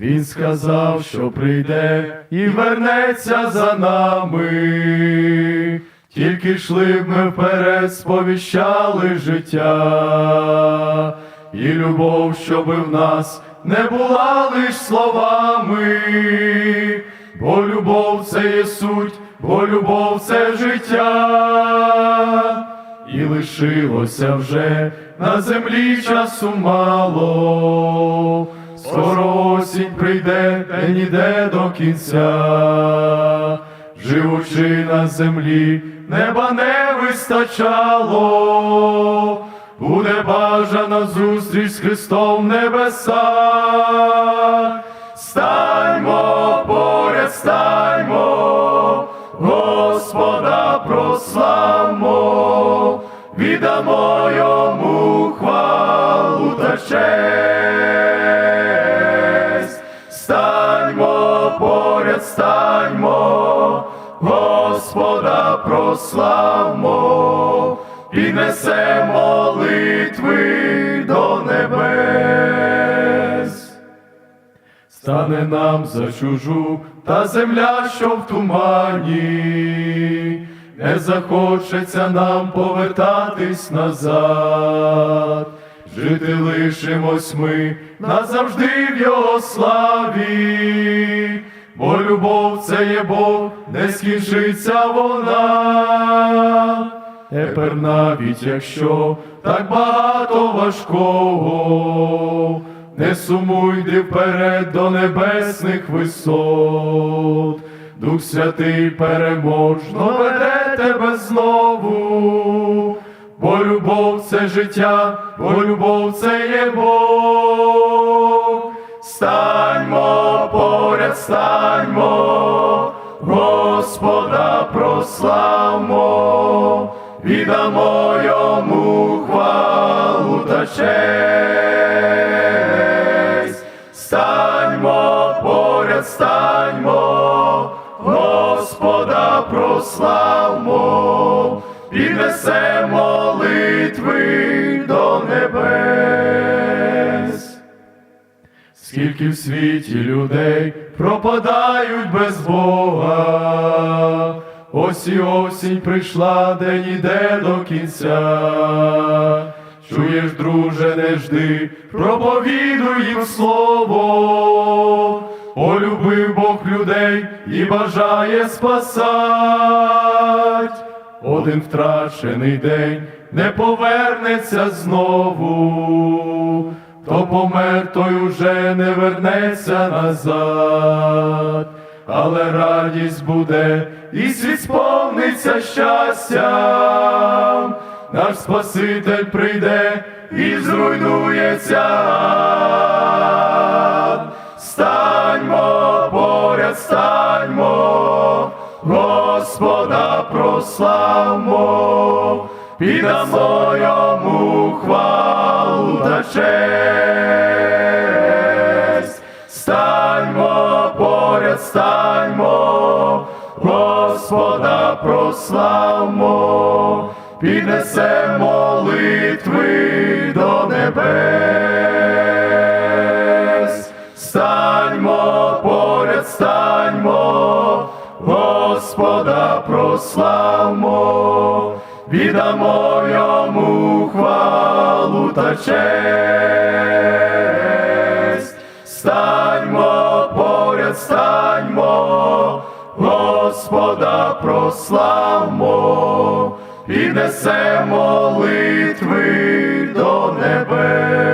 Він сказав, що прийде і вернеться за нами. Тільки йшли б ми вперед, сповіщали життя, і любов, щоби в нас не була лиш словами, бо любов це є суть, бо любов це життя, і лишилося вже на землі часу мало. Осінь прийде, день іде до кінця, живучи на землі, неба не вистачало, буде бажана зустріч з Христом в небесах. Станьмо поряд, станьмо, Господа прославмо, віддамо йому хвалу та честь. Поряд, станьмо, Господа прославмо, піднесе молитви до небес. Стане нам за чужу та земля, що в тумані, не захочеться нам повертатись назад. Жити лишимось ми назавжди в його славі, бо любов це є Бог, не скінчиться вона. Тепер навіть якщо так багато важкого, не сумуй йди вперед до небесних висот, Дух Святий переможно веде тебе знову, бо любов це життя, бо любов це є Бог. Станьмо Господа прославмо, віддамо йому хвалу та честь. Станьмо поряд, станьмо, Господа прославмо, піднесе молитви Скільки в світі людей пропадають без Бога, ось і осінь прийшла, день іде до кінця. Чуєш, друже, не жди, проповідуй їм слово, полюбив Бог людей і бажає спасать. Один втрачений день не повернеться знову, хто помер, той уже не вернеться назад, але радість буде, і світ сповниться щастям, наш Спаситель прийде і зруйнується. Станьмо поряд, станьмо, Господа прославмо, піддамо йому хвалу та честь. Станьмо поряд, станьмо, Господа прославмо, піднесе молитви до небес. Станьмо поряд, станьмо, Господа прославмо, віддамо йому хвалу та честь. Станьмо Господа прославмо і несе молитви до небес.